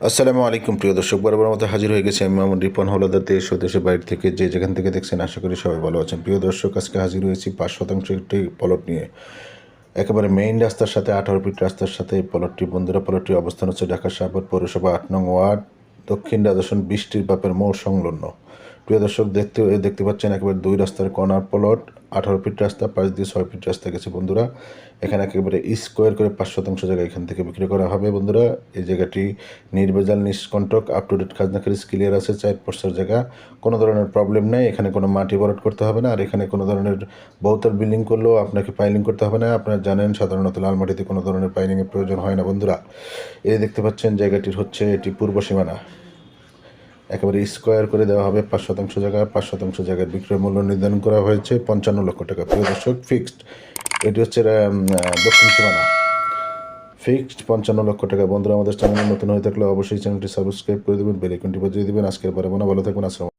আসসালামু আলাইকুম, প্রিয় দর্শক বরাবর মতো হাজির হয়ে গেছে আমি মামুন রিপন হলদার দেশ ও দেশের বাইরে থেকে। যে যেখান থেকে দেখছেন, আশা করি সবাই ভালো আছেন। প্রিয় দর্শক, আজকে হাজির হয়েছি পাঁচ শতাংশ একটি পলট নিয়ে। একেবারে মেইন রাস্তার সাথে, আঠারো ফিট রাস্তার সাথে প্লটটি বন্ধুরা পলটটি অবস্থান হচ্ছে ঢাকা সাগর পৌরসভা আট নং ওয়ার্ড, দক্ষিণ রাজশন বৃষ্টির বাপের মোড় সংলগ্ন। প্রিয় দর্শক, দেখতে দেখতে পাচ্ছেন একেবারে দুই রাস্তার কর্নার প্লট আঠারো ফিট রাস্তা, পাঁচ দিয়ে ছয় ফিট রাস্তা গেছে বন্ধুরা। এখানে একেবারে স্কোয়ার করে পাঁচ শতাংশ জায়গা এখান থেকে বিক্রি করা হবে বন্ধুরা। এই জায়গাটি নির্ভেজাল, নিষ্কণ্টক আপ টু ডেট খাজনা ক্লিয়ার আছে চার পর্সার জায়গা। কোনো ধরনের প্রবলেম নেই, এখানে কোনো মাটি ভরাট করতে হবে না। আর এখানে কোনো ধরনের বহুতল বিল্ডিং করলেও আপনাকে পাইলিং করতে হবে না। আপনারা জানেন, সাধারণত লাল মাটিতে কোনো ধরনের পাইলিংয়ের প্রয়োজন হয় না বন্ধুরা। এই দেখতে পাচ্ছেন জায়গাটির হচ্ছে এটি পূর্ব সীমানা। একেবারে স্কোয়ার করে দেওয়া হবে পাঁচ শতাংশ জায়গায়, পাঁচ শতাংশ জায়গায় বিক্রয় মূল্য নির্ধারণ করা হয়েছে, পঞ্চান্ন লক্ষ টাকা। প্রিয় দর্শক ফিক্সড এটি হচ্ছে দক্ষিণ সীমানা। ফিক্সড পঞ্চান্ন লক্ষ টাকা। বন্ধুরা, আমাদের চ্যানেল নতুন হয়ে থাকলে অবশ্যই চ্যানেলটি সাবস্ক্রাইব করে দেবেন বেল আইকনটি বাজিয়ে দেবেন। আজকের পরে মনে ভালো থাকবেন, আসসালাম